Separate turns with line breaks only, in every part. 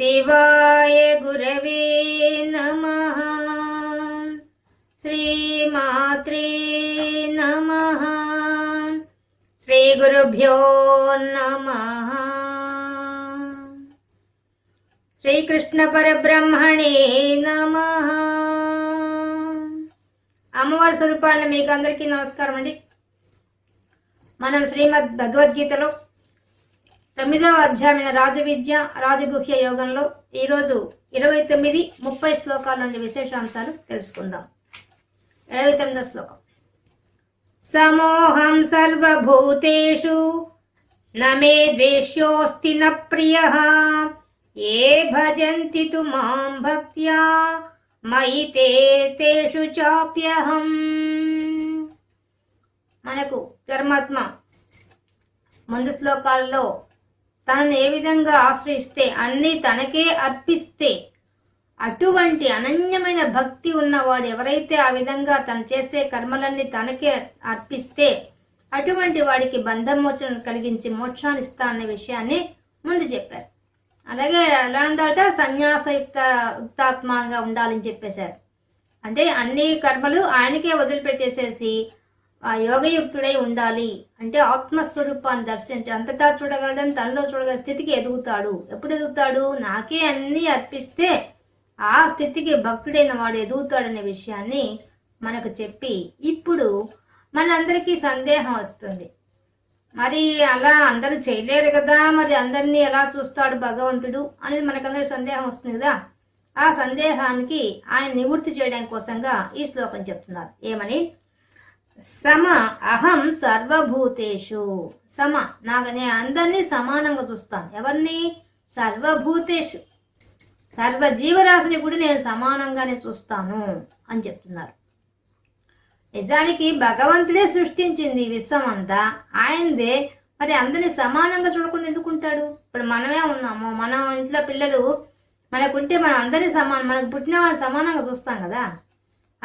శివాయ గురవే నమ. శ్రీమాత్రే నమ. శ్రీ గురుభ్యో నమ. శ్రీకృష్ణ పరబ్రహ్మణే నమ. అమ్మవారి స్వరూపాలను మీకు అందరికీ నమస్కారం అండి మనం శ్రీమద్ భగవద్గీతలో తొమ్మిదవ అధ్యాయమైన రాజవిద్య రాజగుహ్య యోగంలో ఈరోజు ఇరవై తొమ్మిది ముప్పై శ్లోకాల నుండి విశేషాంశాలు తెలుసుకుందాం. ఇరవై తొమ్మిదవ శ్లోకం. సమోహం సర్వభూతేషు నమే ద్వేష్యోస్తి న ప్రియ ఏ భజంతి తు మాం భక్త్యా మయి తేషు చాప్యహం. మనకు ధర్మాత్మ ముందు శ్లోకాల్లో తనను ఏ విధంగా ఆశ్రయిస్తే అన్నీ తనకే అర్పిస్తే అటువంటి అనన్యమైన భక్తి ఉన్నవాడు ఎవరైతే ఆ విధంగా తను చేసే కర్మలన్నీ తనకే అర్పిస్తే అటువంటి వాడికి బంధమోచన కలిగించి మోక్షాన్ని ఇస్తా అనే విషయాన్ని ముందు చెప్పారు. అలాగే ఎలా ఉండాలట సన్యాసయుక్త యుక్తాత్మంగా ఉండాలని చెప్పేశారు. అంటే అన్ని కర్మలు ఆయనకే వదిలిపెట్టేసేసి ఆ యోగయుక్తుడై ఉండాలి అంటే ఆత్మస్వరూపాన్ని దర్శించి అంతటా చూడగలడని తనలో చూడగల స్థితికి ఎదుగుతాడు. ఎప్పుడు ఎదుగుతాడు? నాకే అన్నీ అర్పిస్తే ఆ స్థితికి భక్తుడైన వాడు ఎదుగుతాడనే విషయాన్ని మనకు చెప్పి ఇప్పుడు మనందరికీ సందేహం వస్తుంది. మరి అలా అందరూ చేయలేరు కదా? మరి అందరినీ ఎలా చూస్తాడు భగవంతుడు అనేది మనకందరికి సందేహం వస్తుంది కదా? ఆ సందేహానికి ఆయన నివృత్తి చేయడం కోసంగా ఈ శ్లోకం చెప్తున్నారు. ఏమని? సమ అహం సర్వభూతేషు. సమ నాకు నేను అందరినీ సమానంగా చూస్తాను. ఎవరిని? సర్వభూతేషు. సర్వ జీవరాశిని కూడా నేను సమానంగానే చూస్తాను అని చెప్తున్నారు. నిజానికి భగవంతుడే సృష్టించింది ఈ విశ్వం అంతా. ఆయనదే. మరి అందరిని సమానంగా చూడకుండా ఎందుకుంటాడు ఇప్పుడు మనమే ఉన్నాము. మన ఇంట్లో పిల్లలు మనకుంటే మనం అందరినీ సమానం. మనకు పుట్టిన వాళ్ళని సమానంగా చూస్తాం కదా.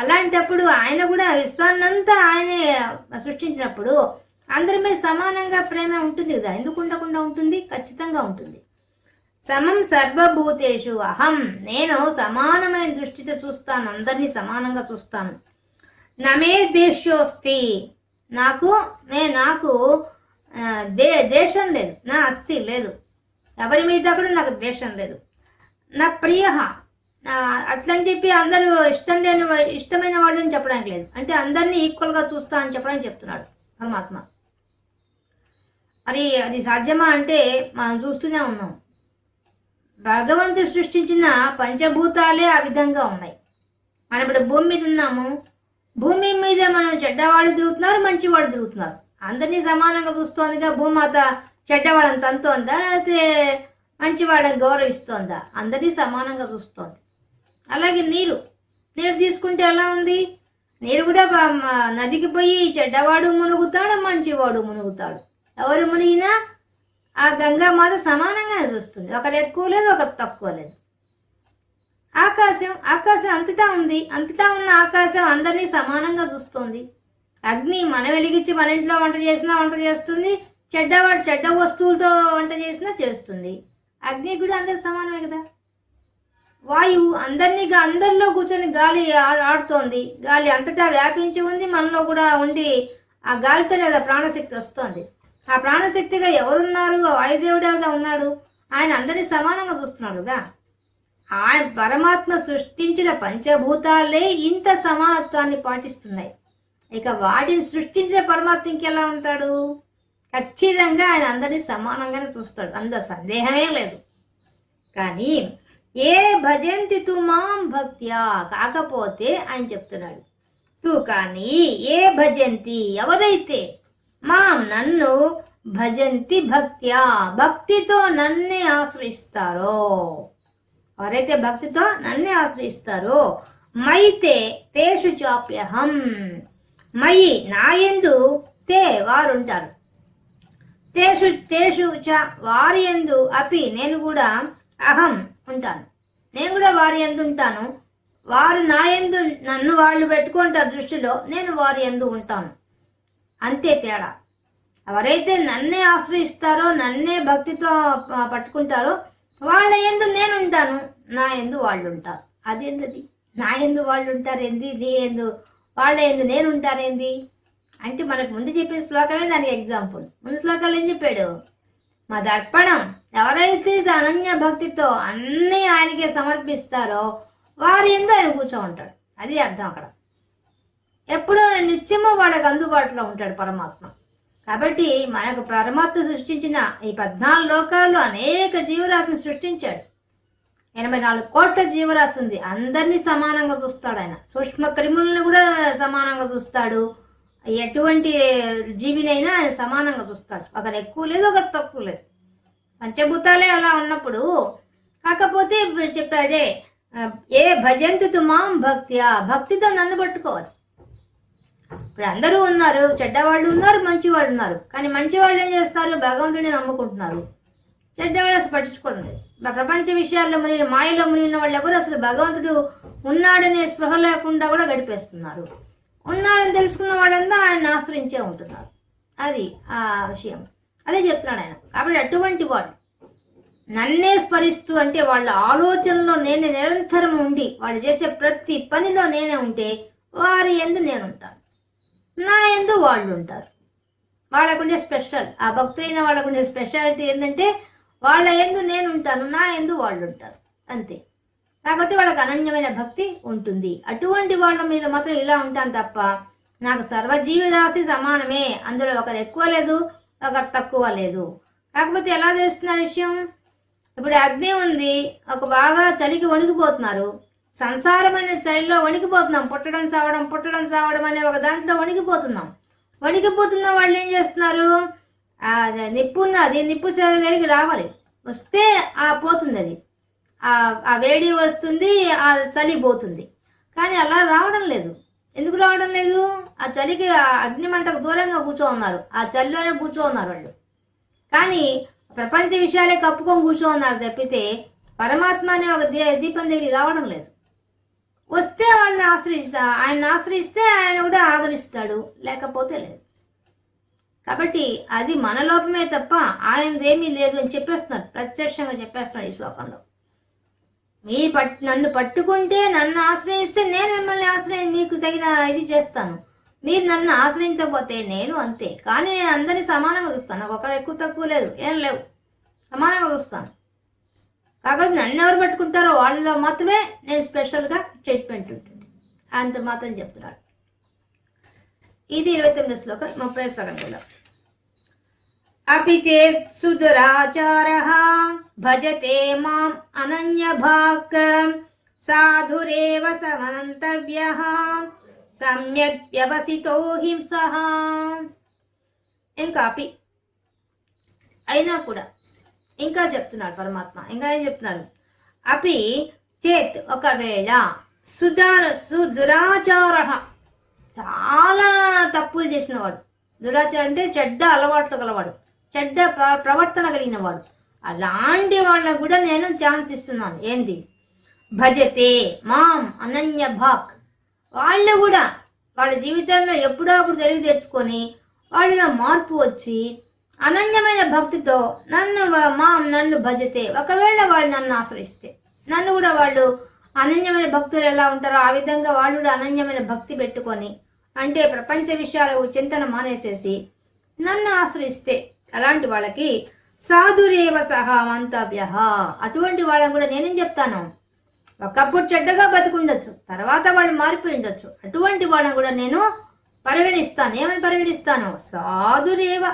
అలాంటప్పుడు ఆయన కూడా విశ్వాన్నంతా ఆయనే సృష్టించినప్పుడు అందరి మీద సమానంగా ప్రేమ ఉంటుంది కదా ఎందుకు ఉండకుండా ఉంటుంది? ఖచ్చితంగా ఉంటుంది. సమం సర్వభూతేషు అహం నేను సమానమైన దృష్టితో చూస్తాను అందరినీ సమానంగా చూస్తాను. నమే దేశోస్తి నాకు నే నాకు దే దేశం లేదు నా అస్థి లేదు. ఎవరి మీద కూడా నాకు ద్వేషం లేదు. నా ప్రియ అట్లని చెప్పి అందరూ ఇష్టం లేని ఇష్టమైన ఇష్టమైన అని చెప్పడానికి లేదు. అంటే అందరినీ ఈక్వల్గా చూస్తా అని చెప్పడానికి చెప్తున్నాడు పరమాత్మ. మరి అది సాధ్యమా అంటే మనం చూస్తూనే ఉన్నాం. భగవంతుడు సృష్టించిన పంచభూతాలే ఆ విధంగా ఉన్నాయి. మనం ఇప్పుడు భూమి మీద ఉన్నాము. భూమి మీద మనం చెడ్డవాళ్ళు తిరుగుతున్నారు మంచివాళ్ళు తిరుగుతున్నారు. అందరినీ సమానంగా చూస్తోందిగా భూమాత చెడ్డవాళ్ళని తంతోందా? లేకపోతే మంచివాళ్ళని గౌరవిస్తోందా? అందరినీ సమానంగా చూస్తోంది. అలాగే నీరు. నీరు తీసుకుంటే ఎలా ఉంది? నీరు కూడా నదికి పోయి చెడ్డవాడు మునుగుతాడు మంచివాడు మునుగుతాడు. ఎవరు మునిగినా ఆ గంగామాత సమానంగా చూస్తుంది. ఒకరు ఎక్కువ లేదు ఒకరు తక్కువ లేదు. ఆకాశం ఆకాశం అంతటా ఉంది. అంతటా ఉన్న ఆకాశం అందరినీ సమానంగా చూస్తుంది. అగ్ని మనం వెలిగించి మన ఇంట్లో వంట చేసినా వంట చేస్తుంది. చెడ్డవాడు చెడ్డ వస్తువులతో వంట చేసినా చేస్తుంది. అగ్ని కూడా అందరు సమానమే కదా? వాయువు అందరినీ అందరిలో కూర్చొని గాలి ఆ- ఆడుతోంది. గాలి అంతటా వ్యాపించి ఉంది. మనలో కూడా ఉండి ఆ గాలితోనే కదా ప్రాణశక్తి వస్తోంది. ఆ ప్రాణశక్తిగా ఎవరున్నారు? ఆ వాయుదేవుడే కదా ఉన్నాడు? ఆయన అందరినీ సమానంగా చూస్తున్నాడు కదా. ఆయన పరమాత్మ సృష్టించిన పంచభూతాలే ఇంత సమానత్వాన్ని పాటిస్తున్నాయి. ఇక వాటిని సృష్టించిన పరమాత్మ ఇంకెలా ఉంటాడు? ఖచ్చితంగా ఆయన అందరినీ సమానంగానే చూస్తాడు. అందులో సందేహమే లేదు. కానీ ఏ భజంతి తు మాం భక్త్యా? కాకపోతే ఆయన చెప్తున్నాడు తూ కానీ ఏ భజంతి? ఎవరైతే మాం నన్ను భజంతి భక్త్యా భక్తితో నన్నే ఆశ్రయిస్తారో ఎవరైతే భక్తితో నన్నే ఆశ్రయిస్తారో మైతే తేషు చాప్యహం మయి నాయందు తే వారుంటారు. తేషు తేషు చ వారి ఎందు అపి నేను కూడా అహం ఉంటాను నేను కూడా వారి ఎందు ఉంటాను. వారు నా ఎందు నన్ను వాళ్ళు పెట్టుకుంటారు దృష్టిలో నేను వారి ఎందు ఉంటాను. అంతే తేడా. ఎవరైతే నన్నే ఆశ్రయిస్తారో నన్నే భక్తితో పట్టుకుంటారో వాళ్ళ ఎందు నేను ఉంటాను. నా ఎందు వాళ్ళు ఉంటారు. అదేంటది నా ఎందు వాళ్ళు ఉంటారేంది? నీ ఎందు వాళ్ళ ఎందు నేను ఉంటారేంది? అంటే మనకు ముందు చెప్పిన శ్లోకమే దానికి ఎగ్జాంపుల్ ముందు శ్లోకాలు ఏం చెప్పాడు? మా దర్పణం ఎవరైతే అనన్య భక్తితో అన్నీ ఆయనకే సమర్పిస్తారో వారి ఎందు ఆయన కూర్చో ఉంటాడు అది అర్థం అక్కడ. ఎప్పుడూ నిత్యము వాళ్ళకి అందుబాటులో ఉంటాడు పరమాత్మ. కాబట్టి మనకు పరమాత్మ సృష్టించిన ఈ పద్నాలుగు లోకాల్లో అనేక జీవరాశిని సృష్టించాడు. ఎనభై నాలుగు కోట్ల జీవరాశి ఉంది అందరినీ సమానంగా చూస్తాడు ఆయన. సూక్ష్మ క్రిములను కూడా సమానంగా చూస్తాడు. ఎటువంటి జీవినైనా ఆయన సమానంగా చూస్తాడు. ఒకరు ఎక్కువ లేదు ఒకరు తక్కువ లేదు. పంచభూతాలే అలా ఉన్నప్పుడు కాకపోతే చెప్పాడే ఏ భజంతు మాం భక్త్యా భక్తితో నన్ను పట్టుకోవాలి. ఇప్పుడు అందరూ ఉన్నారు చెడ్డవాళ్ళు ఉన్నారు మంచి వాళ్ళు ఉన్నారు. కానీ మంచి వాళ్ళు ఏం చేస్తారు? భగవంతుడిని నమ్ముకుంటున్నారు. చెడ్డవాళ్ళు అసలు పట్టించుకోవడం ప్రపంచ విషయాల్లో మునిగిన మాయలో మునిగిన వాళ్ళు ఎవరు? అసలు భగవంతుడు ఉన్నాడనే స్పృహ లేకుండా కూడా గడిపేస్తున్నారు. ఉన్నాడని తెలుసుకున్న వాళ్ళంతా ఆయన ఆశ్రయించే ఉంటున్నారు. అది ఆ విషయం. అదే చెప్తున్నాడు ఆయన. కాబట్టి అటువంటి వాడు నన్నే స్మరిస్తూ అంటే వాళ్ళ ఆలోచనలో నేనే నిరంతరం ఉండి వాళ్ళు చేసే ప్రతి పనిలో నేనే ఉంటే వారి ఎందు నేను ఉంటాను నా ఎందు వాళ్ళు ఉంటారు. వాళ్ళకుండే స్పెషల్. ఆ భక్తులైన వాళ్ళకుండే స్పెషాలిటీ ఏంటంటే వాళ్ళ ఎందు నేను ఉంటాను నా ఎందు వాళ్ళు ఉంటారు అంతే. కాకపోతే వాళ్ళకి అనన్యమైన భక్తి ఉంటుంది. అటువంటి వాళ్ళ మీద మాత్రం ఇలా ఉంటాను తప్ప నాకు సర్వజీవి రాశి సమానమే. అందులో ఒకరు ఎక్కువ లేదు ఒకరు తక్కువ లేదు. కాకపోతే ఎలా తెలుస్తున్న విషయం? ఇప్పుడు అగ్ని ఉంది ఒక బాగా చలికి వణికిపోతున్నారు. సంసారం అనే చలిలో వణికిపోతున్నాం. పుట్టడం సావడం పుట్టడం సావడం అనే ఒక దాంట్లో వణికిపోతున్నాం. వణికిపోతున్న వాళ్ళు ఏం చేస్తున్నారు? నిప్పు ఉన్నది నిప్పు దగ్గరికి రావాలి. వస్తే ఆ పోతుంది అది. ఆ వేడి వస్తుంది ఆ చలి పోతుంది. కానీ అలా రావడం లేదు. ఎందుకు రావడం లేదు? ఆ చలికి అగ్నిమంటకు దూరంగా కూర్చో ఉన్నారు ఆ చలిలోనే కూర్చో ఉన్నారు వాళ్ళు. కానీ ప్రపంచ విషయాలే కప్పుకొని కూర్చో ఉన్నారు తప్పితే పరమాత్మ అనే ఒక దీ- దీపం దగ్గరికి రావడం లేదు. వస్తే వాళ్ళని ఆశ్రయిస్తా ఆయన ఆశ్రయిస్తే ఆయన కూడా ఆదరిస్తాడు. లేకపోతే లేదు. కాబట్టి అది మన లోపమే తప్ప ఆయనదేమీ లేదు అని చెప్పేస్తున్నారు. ప్రత్యక్షంగా చెప్పేస్తున్నారు ఈ శ్లోకంలో. మీ పట్ నన్ను పట్టుకుంటే నన్ను ఆశ్రయిస్తే నేను మిమ్మల్ని ఆశ్రయం మీకు తగిన ఇది చేస్తాను. మీరు నన్ను ఆశ్రయించకపోతే నేను అంతే. కానీ నేను అందరినీ సమానంగా చూస్తాను ఒకరు ఎక్కువ తక్కువ లేదు. ఏం లేవు. సమానంగా చూస్తాను కాకపోతే నన్ను ఎవరు పట్టుకుంటారో వాళ్ళలో మాత్రమే నేను స్పెషల్గా ట్రీట్మెంట్ ఉంటుంది. అంత మాత్రం చెప్తున్నాడు ఇది ఇరవై తొమ్మిది శ్లోకం. ముప్పై శ్లోకం కూడా. అపి చేత్ భజతే మాం అనన్యభాక్ సాధురేవ సమంతవ్య సమ్యక్ వ్యవసితో హింసః ఇంకా అపి. అయినా కూడా ఇంకా చెప్తున్నాడు పరమాత్మ ఇంకా ఏం చెప్తున్నాడు? అపి చేత్ ఒకవేళ సుధార సుదురాచార చాలా తప్పులు చేసినవాడు దురాచారం అంటే చెడ్డ అలవాట్లు గలవాడు. చెడ్డ ప్ర- ప్రవర్తన కలిగిన వాడు. అలాంటి వాళ్ళకు కూడా నేను ఛాన్స్ ఇస్తున్నాను. ఏంది? భజతే మాం అనన్య భాక్. వాళ్ళు కూడా వాళ్ళ జీవితంలో ఎప్పుడో అప్పుడు తెలివి తెచ్చుకొని వాళ్ళలో మార్పు వచ్చి అనన్యమైన భక్తితో నన్ను మామ్ మాం నన్ను భజతే. ఒకవేళ వాళ్ళు నన్ను ఆశ్రయిస్తే నన్ను కూడా వాళ్ళు అనన్యమైన భక్తులు ఎలా ఉంటారో ఆ విధంగా వాళ్ళు కూడా అనన్యమైన భక్తి పెట్టుకొని అంటే ప్రపంచ విషయాలు చింతన మానేసేసి నన్ను ఆశ్రయిస్తే అలాంటి వాళ్ళకి సాధురేవ సహా మంతవ్య. అటువంటి వాళ్ళని కూడా నేనేం చెప్తాను? ఒకప్పుడు చెడ్డగా బతుకుండొచ్చు తర్వాత వాళ్ళు మారిపోయి ఉండొచ్చు అటువంటి వాళ్ళని కూడా నేను పరిగణిస్తాను. ఏమని పరిగణిస్తాను? సాధురేవ.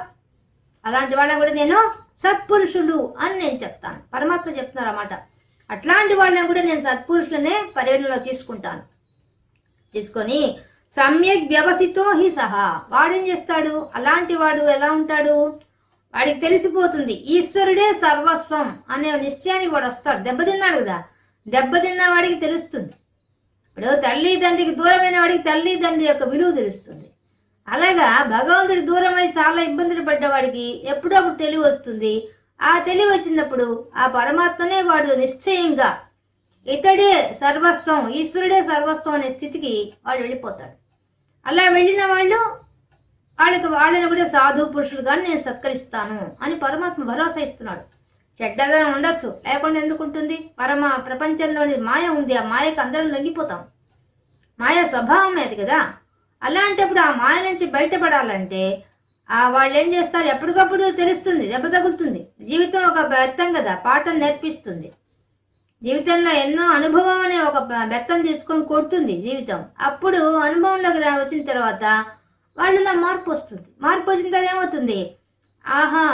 అలాంటి వాళ్ళని కూడా నేను సత్పురుషులు అని నేను చెప్తాను. పరమాత్మ చెప్తున్నారు అన్నమాట అట్లాంటి వాళ్ళని కూడా నేను సత్పురుషులనే పరిగణలో తీసుకుంటాను. తీసుకొని సమ్యక్ వ్యవసితో హి సహా. వాడేం చేస్తాడు? అలాంటి వాడు ఎలా ఉంటాడు? వాడికి తెలిసిపోతుంది ఈశ్వరుడే సర్వస్వం అనే నిశ్చయానికి వాడు వస్తాడు. దెబ్బతిన్నాడు కదా దెబ్బతిన్న వాడికి తెలుస్తుంది. ఇప్పుడు తల్లి తండ్రికి దూరమైన వాడికి తల్లి తండ్రి యొక్క విలువ తెలుస్తుంది. అలాగా భగవంతుడి దూరమై చాలా ఇబ్బందులు పడ్డవాడికి ఎప్పుడప్పుడు తెలివి వస్తుంది. ఆ తెలివి వచ్చినప్పుడు ఆ పరమాత్మనే వాడు నిశ్చయంగా ఇతడే సర్వస్వం ఈశ్వరుడే సర్వస్వం అనే స్థితికి వాడు వెళ్ళిపోతాడు. అలా వెళ్ళిన వాళ్ళు వాళ్ళకి వాళ్ళని కూడా సాధు పురుషులుగా నేను సత్కరిస్తాను అని పరమాత్మ భరోసా ఇస్తున్నాడు. చెడ్డదనం ఉండొచ్చు లేకుండా ఎందుకు ఉంటుంది? పరమ ప్రపంచంలోని మాయ ఉంది ఆ మాయకు అందరం లొంగిపోతాం. మాయ స్వభావం అది కదా. అలాంటప్పుడు ఆ మాయ నుంచి బయటపడాలంటే ఆ వాళ్ళు ఏం చేస్తారు? ఎప్పటికప్పుడు తెలుస్తుంది దెబ్బ తగులుతుంది. జీవితం ఒక బెత్తం కదా పాఠం నేర్పిస్తుంది. జీవితంలో ఎన్నో అనుభవం అనే ఒక బెత్తం తీసుకొని కొడుతుంది జీవితం. అప్పుడు అనుభవంలోకి వచ్చిన తర్వాత వాళ్ళలో మార్పు వస్తుంది. మార్పు వచ్చిన తర్వాత ఏమవుతుంది? ఆహా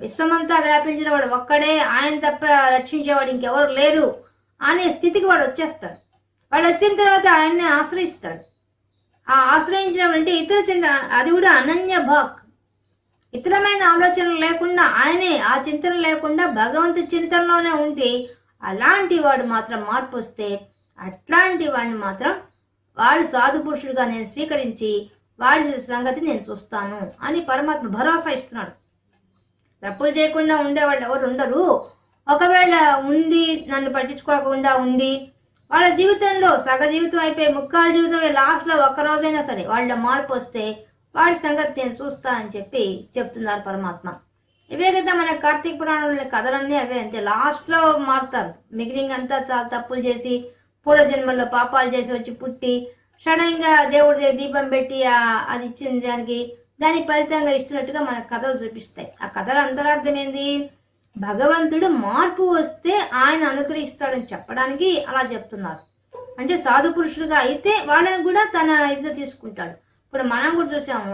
విశ్వమంతా వ్యాపించిన వాడు ఒక్కడే ఆయన తప్ప రక్షించేవాడు ఇంకెవరు లేరు అనే స్థితికి వాడు వచ్చేస్తాడు. వాడు వచ్చిన తర్వాత ఆయన్ని ఆశ్రయిస్తాడు. ఆ ఆశ్రయించడం అంటే ఇతర చింత అది కూడా అనన్య భాక్. ఇతరమైన ఆలోచనలు లేకుండా ఆయనే ఆ చింతన లేకుండా భగవంతు చింతనలోనే ఉంటే అలాంటి వాడు మాత్రం మార్పు వస్తే అట్లాంటి వాడిని మాత్రం వాడు సాధు పురుషుడుగా నేను స్వీకరించి వాడి సంగతి నేను చూస్తాను అని పరమాత్మ భరోసా ఇస్తున్నాడు. తప్పులు చేయకుండా ఉండేవాళ్ళు ఎవరు ఉండరు. ఒకవేళ ఉంది నన్ను పట్టించుకోకుండా ఉంది వాళ్ళ జీవితంలో సగ జీవితం అయిపోయి ముక్కాలు జీవితం లాస్ట్లో ఒక్కరోజైనా సరే వాళ్ళ మార్పు వస్తే వాడి సంగతి నేను చూస్తా అని చెప్పి చెప్తున్నారు పరమాత్మ. ఇవే కదా మన కార్తీక పురాణంలో కథలన్నీ అవే అంతే. లాస్ట్లో మారుతారు. మిగిలింగ్ అంతా చాలా తప్పులు చేసి పూర్వజన్మల్లో పాపాలు చేసి వచ్చి పుట్టి సడన్గా దేవుడి దగ్గర దీపం పెట్టి అది ఇచ్చిన దానికి దాని ఫలితంగా ఇస్తున్నట్టుగా మన కథలు చూపిస్తాయి. ఆ కథల అంతరార్థం ఏంది? భగవంతుడు మార్పు వస్తే ఆయన అనుగ్రహిస్తాడని చెప్పడానికి అలా చెప్తున్నారు. అంటే సాధు పురుషుడుగా అయితే వాళ్ళని కూడా తన ఇదిలో తీసుకుంటాడు. ఇప్పుడు మనం కూడా చూసాం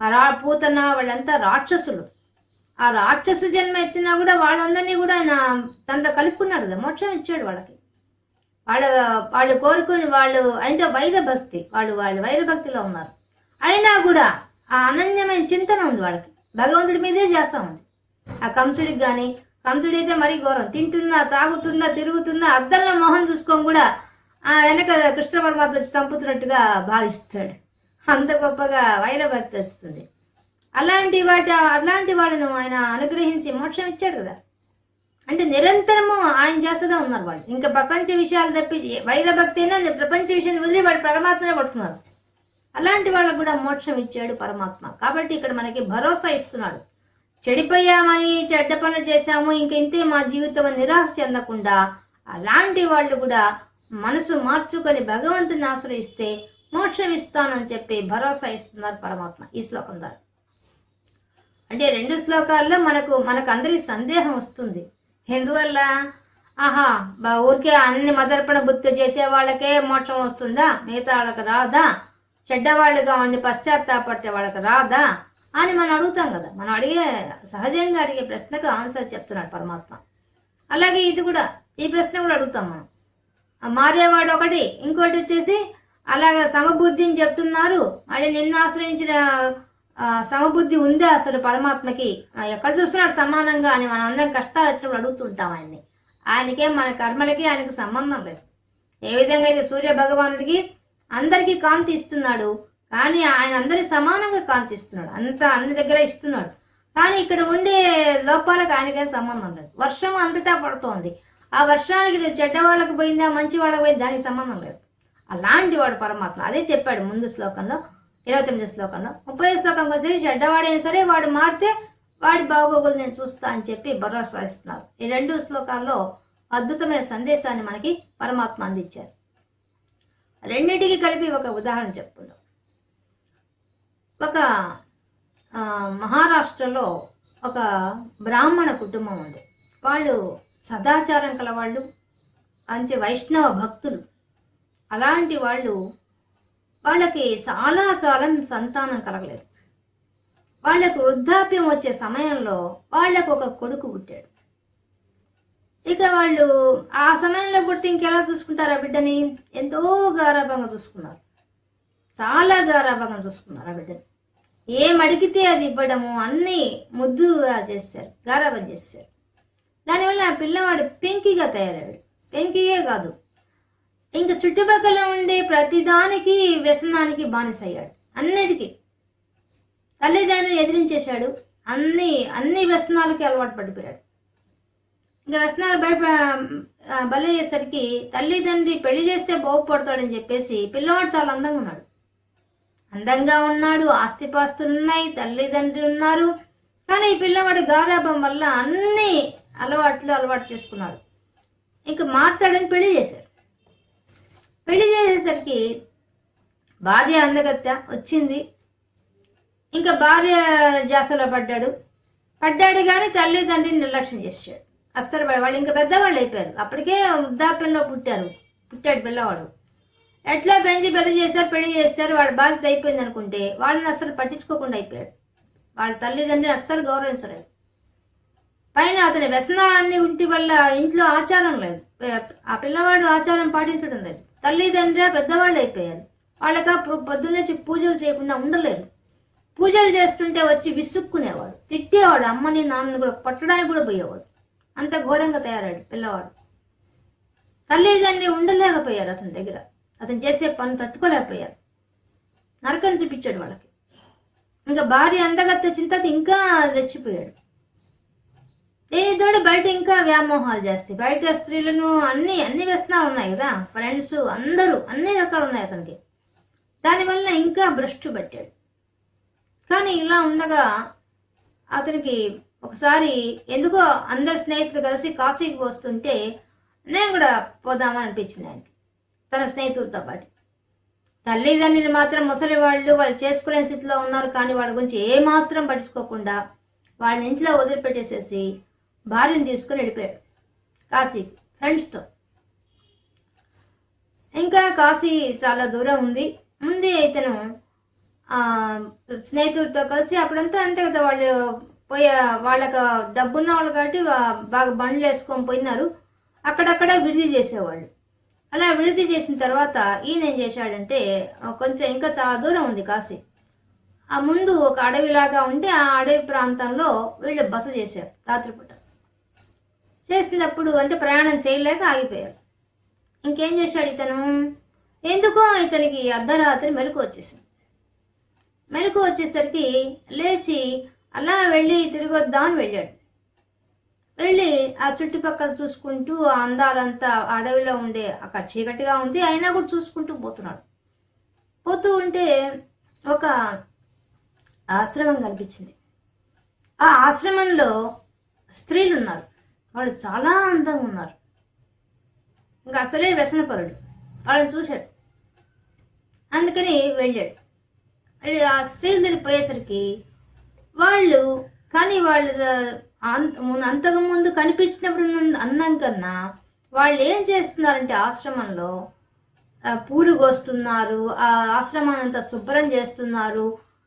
రా పూతన వాళ్ళంతా రాక్షసులు. ఆ రాక్షసు జన్మ ఎత్తినా కూడా వాళ్ళందరినీ కూడా ఆయన తనతో కలుపుకున్నాడు కదా మోక్షం ఇచ్చాడు వాళ్ళకి. వాళ్ళు వాళ్ళు కోరుకుని వాళ్ళు అంటే వైర భక్తి వాళ్ళు వాళ్ళు వైర భక్తిలో ఉన్నారు. అయినా కూడా ఆ అనన్యమైన చింతన ఉంది వాళ్ళకి. భగవంతుడి మీదే చేస్తా ఉంది. ఆ కంసుడికి కానీ కంసుడి అయితే మరీ ఘోరం. తింటున్నా తాగుతున్నా తిరుగుతున్నా అద్దంలో మొహం చూసుకొని కూడా ఆ వెనక కృష్ణ పరమాత్మ వచ్చి చంపుతున్నట్టుగా భావిస్తాడు. అంత గొప్పగా వైరభక్తి వస్తుంది. అలాంటి వాటి అలాంటి వాళ్ళను ఆయన అనుగ్రహించి మోక్షం ఇచ్చాడు కదా. అంటే నిరంతరము ఆయన చేస్తూనే ఉన్నారు వాళ్ళు. ఇంకా ప్రపంచ విషయాలు తప్పి వైరభక్తి అయినా ప్రపంచ విషయాన్ని వదిలి వాడు పరమాత్మనే పడుతున్నారు అలాంటి వాళ్ళకు కూడా మోక్షం ఇచ్చాడు పరమాత్మ. కాబట్టి ఇక్కడ మనకి భరోసా ఇస్తున్నాడు. చెడిపోయామని చెడ్డ పనులు చేశాము ఇంక ఇంతే మా జీవితం నిరాశ చెందకుండా అలాంటి వాళ్ళు కూడా మనసు మార్చుకొని భగవంతుని ఆశ్రయిస్తే మోక్షం ఇస్తానని చెప్పి భరోసా ఇస్తున్నారు పరమాత్మ ఈ శ్లోకం ద్వారా. అంటే రెండు శ్లోకాల్లో మనకు మనకు అందరి సందేహం వస్తుంది. ఎందువల్ల? ఆహా బా- ఊరికే అన్ని మదర్పణ బుద్ధి చేసే వాళ్ళకే మోక్షం వస్తుందా? మిగతా వాళ్ళకి రాదా? చెడ్డవాళ్ళుగా ఉండి పశ్చాత్తాపడితే వాళ్ళకి రాదా? అని మనం అడుగుతాం కదా. మనం అడిగే సహజంగా అడిగే ప్రశ్నకు ఆన్సర్ చెప్తున్నాడు పరమాత్మ. అలాగే ఇది కూడా ఈ ప్రశ్న కూడా అడుగుతాం మనం. మారేవాడు ఒకటి ఇంకోటి వచ్చేసి అలాగ సమబుద్ధిని చెప్తున్నారు. మళ్ళీ నిన్ను ఆశ్రయించిన సమబుద్ధి ఉందా అసలు పరమాత్మకి? ఎక్కడ చూస్తున్నాడు సమానంగా అని మనం అందరం కష్టాలు వచ్చినప్పుడు అడుగుతుంటాం ఆయన్ని. ఆయనకే మన కర్మలకి ఆయనకు సంబంధం లేదు. ఏ విధంగా అయితే సూర్య భగవానుడికి అందరికీ కాంతి ఇస్తున్నాడు కానీ ఆయన అందరి సమానంగా కాంతి ఇస్తున్నాడు. అంత అన్ని దగ్గర ఇస్తున్నాడు. కానీ ఇక్కడ ఉండే లోపాలకు ఆయనకే సంబంధం లేదు. వర్షం అంతటా పడుతోంది. ఆ వర్షానికి చెడ్డ వాళ్ళకి పోయిందా మంచి వాళ్ళకి పోయింది దానికి సంబంధం లేదు. అలాంటి వాడు పరమాత్మ. అదే చెప్పాడు ముందు శ్లోకంలో ఇరవై తొమ్మిది శ్లోకంలో ముప్పై శ్లోకంకి వచ్చి చెడ్డవాడైనా సరే వాడు మారితే వాడి బాగోగులు నేను చూస్తా అని చెప్పి భరోసా ఇస్తున్నారు. ఈ రెండు శ్లోకాల్లో అద్భుతమైన సందేశాన్ని మనకి పరమాత్మ అందించారు. రెండింటికి కలిపి ఒక ఉదాహరణ చెప్పుకుందాం. ఒక మహారాష్ట్రలో ఒక బ్రాహ్మణ కుటుంబం ఉంది. వాళ్ళు సదాచారం కలవాళ్ళు మంచి వైష్ణవ భక్తులు. అలాంటి వాళ్ళు వాళ్ళకి చాలా కాలం సంతానం కలగలేదు. వాళ్ళకు వృద్ధాప్యం వచ్చే సమయంలో వాళ్ళకు ఒక కొడుకు పుట్టాడు. ఇక వాళ్ళు ఆ సమయంలో పుడితే ఇంకెలా చూసుకుంటారు ఆ బిడ్డని? ఎంతో గారాభంగా చూసుకున్నారు. చాలా గారాభంగా చూసుకున్నారు ఆ బిడ్డని. ఏం అడిగితే అది ఇవ్వడము అన్నీ ముద్దుగా చేశారు గారాభం చేశారు. దానివల్ల ఆ పిల్లవాడు పెంకిగా తయారయ్యాడు. పెంకియే కాదు ఇంకా చుట్టుపక్కల ఉండే ప్రతిదానికి వ్యసనానికి బానిసయ్యాడు. అన్నిటికీ. తల్లిదండ్రులు ఎదిరించేశాడు. అన్ని అన్ని వ్యసనాలకి అలవాటు పడిపోయాడు. ఇంకా వ్యసనాలు భయప ఆ, బలయ్యేసరికి తల్లిదండ్రి పెళ్ళి చేస్తే బాగుపడతాడని చెప్పేసి పిల్లవాడు చాలా అందంగా ఉన్నాడు. అందంగా ఉన్నాడు ఆస్తిపాస్తులున్నాయి తల్లిదండ్రులు ఉన్నారు. కానీ ఈ పిల్లవాడు గారాభం వల్ల అన్ని అలవాట్లు అలవాటు చేసుకున్నాడు. ఇంకా మాట్లాడని పెళ్ళి చేశారు. పెళ్ళి చేసేసరికి భార్య అందగత్య వచ్చింది. ఇంకా భార్య జాసలో పడ్డాడు. పడ్డాడు కానీ తల్లిదండ్రిని నిర్లక్ష్యం చేశాడు. అస్సలు వాళ్ళు ఇంకా పెద్దవాళ్ళు అయిపోయారు. అప్పటికే వృద్ధాప్యంలో పుట్టారు. పుట్టాడు పిల్లవాడు. ఎట్లా పెంచి పెద్ద చేశారు పెళ్ళి చేశారు వాళ్ళ బాధ్యత అయిపోయింది అనుకుంటే వాళ్ళని అస్సలు పట్టించుకోకుండా అయిపోయాడు. వాళ్ళ తల్లిదండ్రిని అస్సలు గౌరవించలేదు. పైన అతని వ్యసనాన్ని ఉంటి వల్ల ఇంట్లో ఆచారం లేదు. ఆ పిల్లవాడు ఆచారం పాటించడం లేదు. తల్లిదండ్రి పెద్దవాళ్ళు అయిపోయారు. వాళ్ళకి అప్పుడు పొద్దున్నే పూజలు చేయకుండా ఉండలేదు పూజలు చేస్తుంటే వచ్చి విసుక్కునేవాడు. తిట్టేవాడు. అమ్మని నాన్నని కూడా పట్టడానికి కూడా పోయేవాడు. అంత ఘోరంగా తయారాడు పిల్లవాడు. తల్లిదండ్రి ఉండలేకపోయారు అతని దగ్గర. అతను చేసే పని తట్టుకోలేకపోయారు. నరకం చూపించాడు వాళ్ళకి. ఇంకా భార్య అందగత్త వచ్చిన తర్వాత ఇంకా రెచ్చిపోయాడు. దీనితోటి బయట ఇంకా వ్యామోహాలు చేస్తాయి. బయట స్త్రీలను అన్ని అన్ని వ్యసనాలు ఉన్నాయి కదా. ఫ్రెండ్స్ అందరూ అన్ని రకాలు ఉన్నాయి అతనికి. దానివల్ల ఇంకా భ్రష్టు పట్టాడు. కానీ ఇలా ఉండగా అతనికి ఒకసారి ఎందుకో అందరు స్నేహితులు కలిసి కాశీకి వస్తుంటే నేను కూడా పోదామని అనిపించింది ఆయనకి తన స్నేహితులతో పాటు. తల్లిదండ్రులు మాత్రం ముసలి వాళ్ళు వాళ్ళు చేసుకునే స్థితిలో ఉన్నారు కానీ వాళ్ళ గురించి ఏమాత్రం పట్టించుకోకుండా వాళ్ళని ఇంట్లో వదిలిపెట్టేసేసి భార్యను తీసుకుని వెళ్ళిపోయాడు. కాశీకి ఫ్రెండ్స్తో. ఇంకా కాశీ చాలా దూరం ఉంది. ముందే ఇతను స్నేహితులతో కలిసి అప్పుడంతా అంతే కదా వాళ్ళు పోయే వాళ్ళకి డబ్బున్న వాళ్ళు కాబట్టి బాగా బండ్లు వేసుకొని పోయినారు. అక్కడక్కడ విడిది చేసేవాళ్ళు. అలా విడిది చేసిన తర్వాత ఈయన ఏం చేశాడంటే కొంచెం ఇంకా చాలా దూరం ఉంది కాశీ. ఆ ముందు ఒక అడవిలాగా ఉంటే ఆ అడవి ప్రాంతంలో వీళ్ళు బస చేశారు రాత్రిపూట. చేసినప్పుడు అంటే ప్రయాణం చేయలేక ఆగిపోయారు ఇంకేం చేశాడు ఇతను? ఎందుకో ఇతనికి అర్ధరాత్రి మెలకు వచ్చేసింది. మెలకు వచ్చేసరికి లేచి అలా వెళ్ళి తిరిగి వద్దామని వెళ్ళాడు. వెళ్ళి ఆ చుట్టుపక్కల చూసుకుంటూ ఆ అందాలంతా అడవిలో ఉండే అక్కడ చీకటిగా ఉంది. అయినా కూడా చూసుకుంటూ పోతున్నాడు. పోతూ ఉంటే ఒక ఆశ్రమం కనిపించింది. ఆ ఆశ్రమంలో స్త్రీలు ఉన్నారు వాళ్ళు చాలా అందంగా ఉన్నారు. ఇంకా అసలే వ్యసనపరుడు. వాళ్ళని చూశాడు. అందుకని వెళ్ళాడు. వెళ్ళి ఆ స్త్రీలు దగ్గరికి పోయేసరికి వాళ్ళు కానీ వాళ్ళు అంతకు ముందు కనిపించినప్పుడు అన్నం అందం కన్నా వాళ్ళు ఏం చేస్తున్నారంటే ఆశ్రమంలో పూలు కోస్తున్నారు ఆ ఆశ్రమాన్ని అంతా శుభ్రం చేస్తున్నారు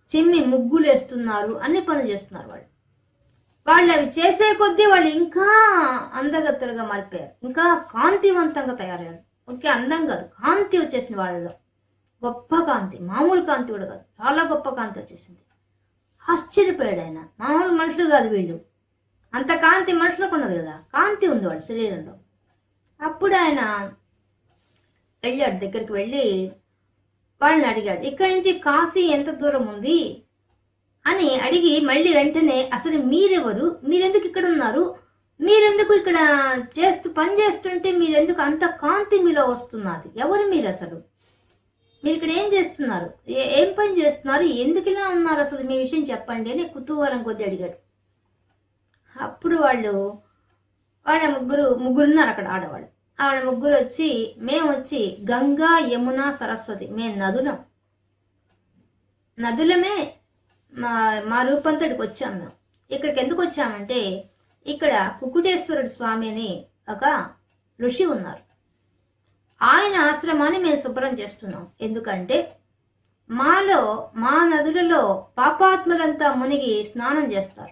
చిమ్మి ముగ్గులు వేస్తున్నారు అన్ని పనులు చేస్తున్నారు వాళ్ళు. వాళ్ళు అవి చేసే కొద్దీ వాళ్ళు ఇంకా అందగత్తరుగా మారిపోయారు. ఇంకా కాంతివంతంగా తయారయ్యారు. ఓకే అందం కాదు. కాంతి వచ్చేసింది వాళ్ళలో. గొప్ప కాంతి. మామూలు కాంతి కూడా కాదు. చాలా గొప్ప కాంతి వచ్చేసింది. ఆశ్చర్యపోయాడు ఆయన. మామూలు మనుషులు కాదు వీళ్ళు. అంత కాంతి మనుషులకు ఉన్నది కదా. కాంతి ఉంది వాళ్ళ శరీరంలో. అప్పుడు ఆయన వెళ్ళాడు దగ్గరికి వెళ్ళి వాళ్ళని అడిగాడు ఇక్కడి నుంచి కాశీ ఎంత దూరం ఉంది? అని అడిగి మళ్ళీ వెంటనే అసలు మీరెవరు? మీరెందుకు ఇక్కడ ఉన్నారు మీరెందుకు ఇక్కడ చేస్తూ పని చేస్తుంటే మీరెందుకు అంత కాంతి మీలో వస్తున్నది ఎవరు మీరు అసలు మీరు ఇక్కడ ఏం చేస్తున్నారు? ఏం పని చేస్తున్నారు? ఎందుకు ఇలా ఉన్నారు అసలు మీ విషయం చెప్పండి అని కుతూహలం కొద్ది అడిగాడు. అప్పుడు వాళ్ళు వాళ్ళ ముగ్గురు ముగ్గురు ఉన్నారు అక్కడ ఆడవాళ్ళు. ఆవిడ ముగ్గురు వచ్చి మేము వచ్చి గంగా యమున సరస్వతి మేము నదులం. నదులమే మా మా రూపంతటికి వచ్చాం మేము. ఇక్కడికి ఎందుకు వచ్చామంటే ఇక్కడ కుకుటేశ్వరుడు స్వామి అని ఒక ఋషి ఉన్నారు. ఆయన ఆశ్రమాన్ని మేము శుభ్రం చేస్తున్నాం. ఎందుకంటే మాలో మా నదులలో పాపాత్మలంతా మునిగి స్నానం చేస్తారు.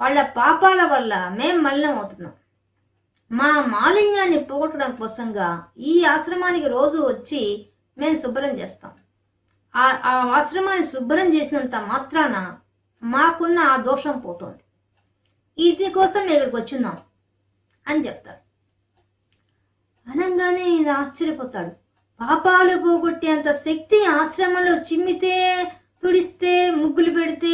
వాళ్ళ పాపాల వల్ల మేం మలినం అవుతున్నాం. మా మాలిన్యాన్ని పోగొట్టడం కోసంగా ఈ ఆశ్రమానికి రోజు వచ్చి మేము శుభ్రం చేస్తాం. ఆ ఆ ఆశ్రమాన్ని శుభ్రం చేసినంత మాత్రాన మాకున్న ఆ దోషం పోతుంది. ఇది కోసం ఇక్కడికి వచ్చిన్నాం అని చెప్తారు. అనగానే ఇది ఆశ్చర్యపోతాడు. పాపాలు పోగొట్టేంత శక్తి ఆశ్రమంలో చిమ్మితే తుడిస్తే ముగ్గులు పెడితే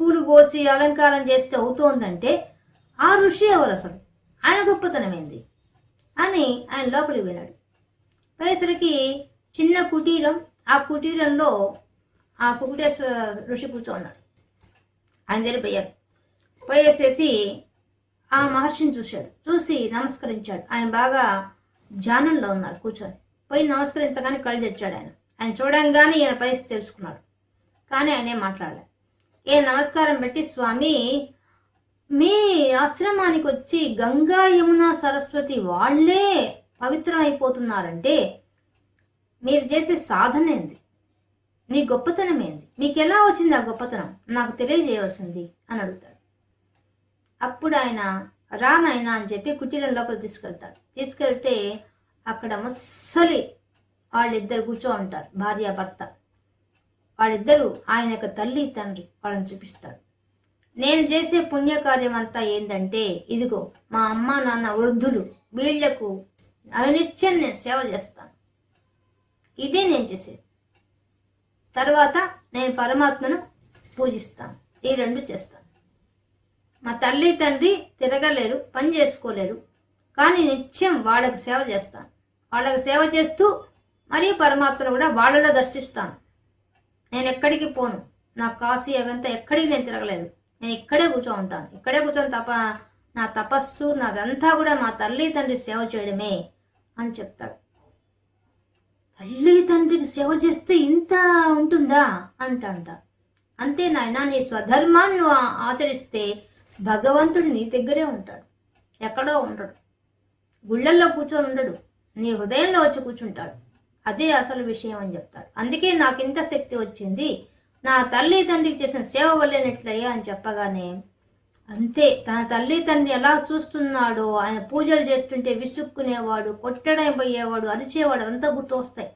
పూలు కోసి అలంకారం చేస్తే అవుతోందంటే ఆ ఋషి ఎవరు అసలు? ఆయన గొప్పతనమైంది? అని ఆయన లోపలికి వెళ్ళాడు పైసరికి చిన్న కుటీరం ఆ కుటీరంలో ఆ కుకుటేశ్వర ఋషి కూర్చోన్నాడు. ఆయన దగ్గర పోయారు. పోయేసేసి ఆ మహర్షిని చూశాడు. చూసి నమస్కరించాడు. ఆయన బాగా ధ్యానంలో ఉన్నారు కూర్చొని. పోయి నమస్కరించగానే కళ్ళు తెచ్చాడు ఆయన. ఆయన చూడంగానే ఈయన పరిస్థితి తెలుసుకున్నాడు. కానీ ఆయనే ఏం మాట్లాడలే. ఈయన నమస్కారం పెట్టి స్వామి మీ ఆశ్రమానికి వచ్చి గంగా యమున సరస్వతి వాళ్ళే పవిత్రం అయిపోతున్నారంటే మీరు చేసే సాధన ఏంది? మీ గొప్పతనం ఏంది? మీకు ఎలా వచ్చింది ఆ గొప్పతనం? నాకు తెలియజేయవలసింది అని అడుగుతాడు. అప్పుడు ఆయన రానాయన అని చెప్పి కుటీరం లోపల తీసుకెళ్తాడు. తీసుకెళ్తే అక్కడ ముస్సలి వాళ్ళిద్దరు కూర్చో ఉంటారు భార్య భర్త. వాళ్ళిద్దరూ ఆయన యొక్క తల్లి తండ్రి వాళ్ళని చూపిస్తాడు నేను చేసే పుణ్యకార్యం అంతా ఏంటంటే ఇదిగో మా అమ్మ నాన్న వృద్ధులు వీళ్ళకు అనునిత్యం నేను సేవ చేస్తాను. ఇదే నేను చేసేది. తర్వాత నేను పరమాత్మను పూజిస్తాను. ఈ రెండు చేస్తాను. మా తల్లి తండ్రి తిరగలేరు పని చేసుకోలేరు. కానీ నిత్యం వాళ్ళకు సేవ చేస్తాను. వాళ్ళకు సేవ చేస్తూ మరియు పరమాత్మను కూడా వాళ్ళలో దర్శిస్తాను. నేను ఎక్కడికి పోను? నా కాశీ అవంతా ఎక్కడికి నేను తిరగలేదు. నేను ఇక్కడే కూర్చో ఉంటాను. ఇక్కడే కూర్చొని తప నా తపస్సు నాదంతా కూడా మా తల్లి తండ్రి సేవ చేయడమే అని చెప్తాడు. తల్లి తండ్రికి సేవ చేస్తే ఇంత ఉంటుందా? అంటంట అంతే నాయన నీ స్వధర్మాన్ని నువ్వు ఆచరిస్తే భగవంతుడు నీ దగ్గరే ఉంటాడు. ఎక్కడో ఉండడు. గుళ్ళల్లో కూర్చొని ఉండడు. నీ హృదయంలో వచ్చి కూర్చుంటాడు. అదే అసలు విషయం అని చెప్తాడు. అందుకే నాకు ఇంత శక్తి వచ్చింది. నా తల్లి తండ్రికి చేసిన సేవ వల్లేనట్లయ్యా అని చెప్పగానే అంతే. తన తల్లి తండ్రి ఎలా చూస్తున్నాడో ఆయన పూజలు చేస్తుంటే విసుక్కునేవాడు కొట్టడం పోయేవాడు అరిచేవాడు అంతా గుర్తు వస్తాయి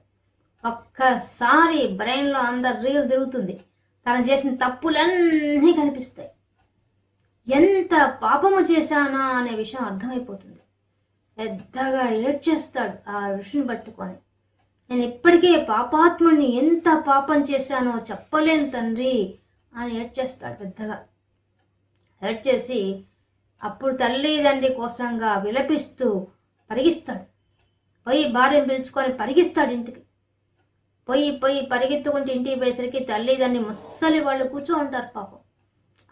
ఒక్కసారి బ్రెయిన్లో అందరు రీల్ తిరుగుతుంది. తను చేసిన తప్పులన్నీ కనిపిస్తాయి. ఎంత పాపము చేశానా అనే విషయం అర్థమైపోతుంది. పెద్దగా ఏడ్చేస్తాడు ఆ ఋషిని పట్టుకొని. నేను ఇప్పటికే పాపాత్ముడిని ఎంత పాపం చేశానో చెప్పలేను తండ్రి అని ఏడ్చేస్తాడు పెద్దగా. ఏడ్చేసి అప్పుడు తల్లిదండ్రి కోసంగా విలపిస్తూ పరిగిస్తాడు. పోయి భార్యను పిలుచుకొని పరిగిస్తాడు ఇంటికి. పోయి పోయి పరిగెత్తుకుంటూ ఇంటికి పోయేసరికి తల్లిదండ్రి ముస్సలి వాళ్ళు కూర్చో ఉంటారు పాపం.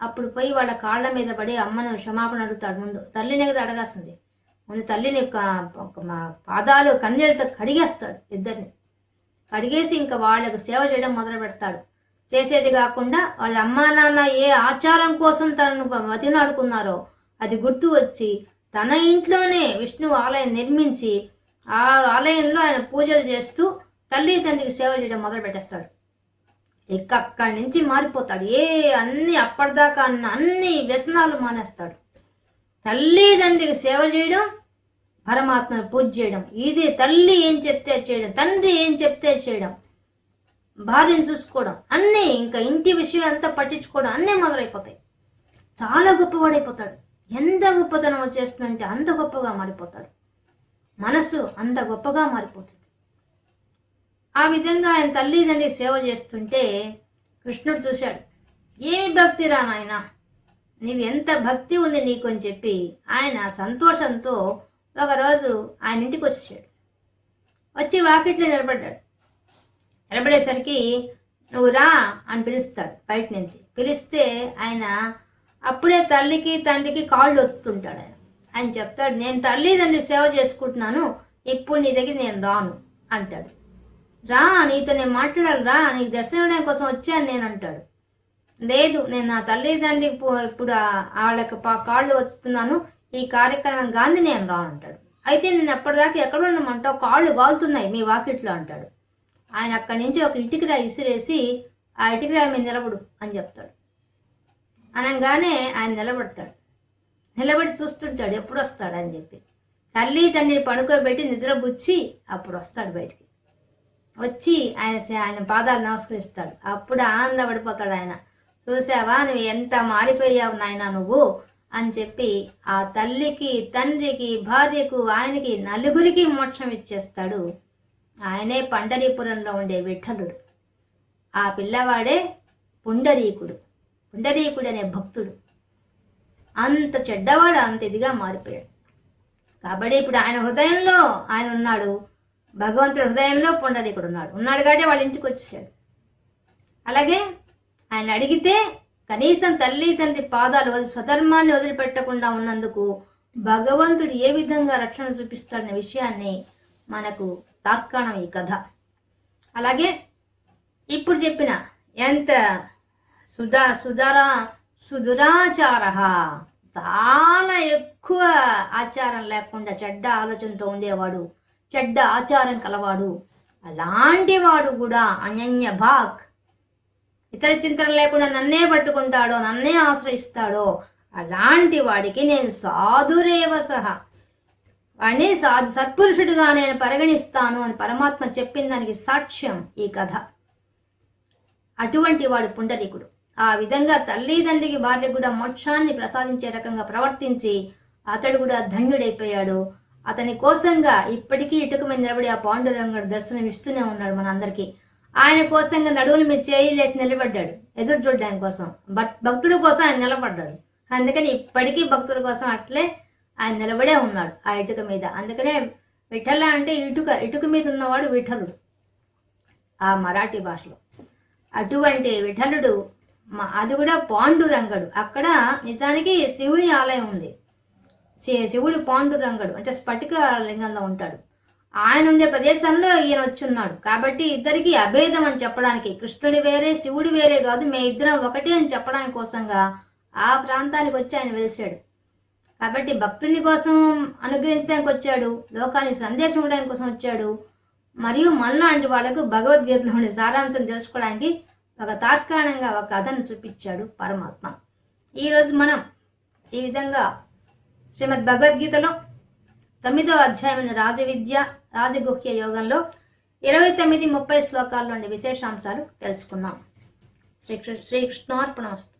అప్పుడు పోయి వాళ్ళ కాళ్ళ మీద పడి అమ్మను క్షమాపణ అడుగుతాడు. ముందు తల్లిని కదా అడగాల్సింది. ముందు తల్లిని ఒక మా పాదాలు కన్నీళ్ళతో కడిగేస్తాడు ఇద్దరిని. కడిగేసి ఇంకా వాళ్ళకు సేవ చేయడం మొదలు పెడతాడు చేసేది కాకుండా వాళ్ళ అమ్మా నాన్న ఏ ఆచారం కోసం తనను మతినాడుకున్నారో అది గుర్తు వచ్చి తన ఇంట్లోనే విష్ణు ఆలయం నిర్మించి ఆ ఆలయంలో ఆయన పూజలు చేస్తూ తల్లి తండ్రికి సేవ చేయడం మొదలు పెట్టేస్తాడు. ఇక అక్కడి నుంచి మారిపోతాడు. ఏ అన్ని అప్పటిదాకా అన్న అన్ని వ్యసనాలు మానేస్తాడు. తల్లి తండ్రికి సేవ చేయడం పరమాత్మను పూజ చేయడం. ఇది తల్లి ఏం చెప్తే చేయడం తండ్రి ఏం చెప్తే చేయడం. భార్యను చూసుకోవడం అన్నీ ఇంకా ఇంటి విషయం అంతా పట్టించుకోవడం అన్నీ మొదలైపోతాయి. చాలా గొప్పవాడైపోతాడు. ఎంత గొప్పతనం చేస్తుందంటే అంత గొప్పగా మారిపోతాడు. మనసు అంత గొప్పగా మారిపోతుంది. ఆ విధంగా ఆయన తల్లిదండ్రి సేవ చేస్తుంటే కృష్ణుడు చూశాడు ఏమి భక్తి రా నాయన? నీవు ఎంత భక్తి ఉంది నీకు అని చెప్పి ఆయన సంతోషంతో ఒకరోజు ఆయన ఇంటికి వచ్చాడు వచ్చి వాకిట్లో నిలబడ్డాడు. నిలబడేసరికి నువ్వు రా అని పిలుస్తాడు బయట నుంచి. పిలిస్తే ఆయన అప్పుడే తల్లికి తండ్రికి కాళ్ళు ఒత్తుంటాడు ఆయన. ఆయన చెప్తాడు నేను తల్లి తండ్రి సేవ చేసుకుంటున్నాను ఇప్పుడు నీ దగ్గర నేను రాను అంటాడు. రా నీతో నేను మాట్లాడాలి రా నీకు దర్శనం ఇవ్వడం కోసం వచ్చాను నేను అంటాడు. లేదు నేను నా తల్లిదండ్రి ఇప్పుడు వాళ్ళకి పా- కాళ్ళు వస్తున్నాను ఈ కార్యక్రమం గాంధీ నేను రాను అంటాడు. అయితే నేను ఎప్పటిదాకా ఎక్కడ ఉన్నామంటావు కాళ్ళు వాలుతున్నాయి మీ వాకిట్లో అంటాడు. ఆయన అక్కడి నుంచి ఒక ఇటుకరాయి ఇసిరేసి ఆ ఇటుకరాయి మీద నిలబడు అని చెప్తాడు. అనగానే ఆయన నిలబడతాడు. నిలబడి చూస్తుంటాడు ఎప్పుడు వస్తాడు అని చెప్పి. తల్లి తండ్రిని పడుకోబెట్టి నిద్రబుచ్చి అప్పుడు వస్తాడు బయటికి. వచ్చి ఆయన ఆయన పాదాలు నమస్కరిస్తాడు. అప్పుడు ఆనందపడిపోతాడు ఆయన. చూసావా నువ్వు ఎంత మారిపోయావు నాయన నువ్వు అని చెప్పి ఆ తల్లికి తండ్రికి భార్యకు ఆయనకి నలుగురికి మోక్షం ఇచ్చేస్తాడు ఆయనే పండరీపురంలో ఉండే విఠలుడు. ఆ పిల్లవాడే పుండరీకుడు. పుండరీకుడు అనే భక్తుడు. అంత చెడ్డవాడు అంత ఇదిగా మారిపోయాడు. కాబట్టి ఇప్పుడు ఆయన హృదయంలో ఆయన ఉన్నాడు. భగవంతుడి హృదయంలో పుండరీకుడు ఉన్నాడు. ఉన్నాడు కాబట్టి వాళ్ళ ఇంటికి వచ్చేసాడు. అలాగే ఆయన అడిగితే కనీసం తల్లి తండ్రి పాదాలు వదిలి స్వధర్మాన్ని వదిలిపెట్టకుండా ఉన్నందుకు భగవంతుడు ఏ విధంగా రక్షణ చూపిస్తాడనే విషయాన్ని మనకు తార్కాణం ఈ కథ. అలాగే ఇప్పుడు చెప్పిన ఎంత సుధా సుధరా సుధురాచార చాలా ఎక్కువ ఆచారం లేకుండా చెడ్డ ఆలోచనతో ఉండేవాడు చెడ్డ ఆచారం కలవాడు. అలాంటి వాడు కూడా అనన్య భాగ్. ఇతర చింతన లేకుండా నన్నే పట్టుకుంటాడో నన్నే ఆశ్రయిస్తాడో అలాంటి వాడికి నేను సాధురేవ సహా. వాడిని సాధు సత్పురుషుడిగా నేను పరిగణిస్తాను అని పరమాత్మ చెప్పిన దానికి సాక్ష్యం ఈ కథ. అటువంటి వాడు పుండరీకుడు. ఆ విధంగా తల్లిదండ్రికి భార్య కూడా మోక్షాన్ని ప్రసాదించే రకంగా ప్రవర్తించి అతడు కూడా ధన్యుడైపోయాడు. అతని కోసంగా ఇప్పటికీ ఇటుక మీద నిలబడి ఆ పాండురంగుడు దర్శనం ఇస్తూనే ఉన్నాడు మనందరికీ. ఆయన కోసంగా నడువులు మీద చేయి లేచి నిలబడ్డాడు. ఎదురు చూడడానికి కోసం. బట్ భక్తుల కోసం ఆయన నిలబడ్డాడు. అందుకని ఇప్పటికీ భక్తుల కోసం అట్లే ఆయన నిలబడే ఉన్నాడు ఆ ఇటుక మీద. అందుకనే విఠల అంటే ఇటుక ఇటుక మీద ఉన్నవాడు విఠలుడు ఆ మరాఠీ భాషలో. అటువంటి విఠలుడు అది కూడా పాండురంగడు. అక్కడ నిజానికి శివుని ఆలయం ఉంది. శి- శివుడు పాండురంగడు అంటే స్ఫటిక లింగంలో ఉంటాడు. ఆయన ఉండే ప్రదేశంలో ఈయన వచ్చున్నాడు. కాబట్టి ఇద్దరికి అభేదం అని చెప్పడానికి కృష్ణుడి వేరే శివుడు వేరే కాదు మే ఇద్దరం ఒకటే అని చెప్పడానికి కోసంగా ఆ ప్రాంతానికి వచ్చి ఆయన వెలిసాడు కాబట్టి భక్తుని కోసం అనుగ్రహించడానికి వచ్చాడు లోకానికి సందేశం ఇవ్వడానికి కోసం వచ్చాడు. మరియు మనలాంటి వాళ్ళకు భగవద్గీతలోని సారాంశం తెలుసుకోవడానికి ఒక తాత్కాలికంగా ఒక కథను చూపించాడు పరమాత్మ. ఈరోజు మనం ఈ విధంగా శ్రీమద్ భగవద్గీతలో తొమ్మిదవ అధ్యాయమైన రాజవిద్య రాజగుహ్య యోగంలో ఇరవై తొమ్మిది ముప్పై శ్లోకాల్లోని విశేషాంశాలు తెలుసుకున్నాం శ్రీ శ్రీకృష్ణార్పణమస్తు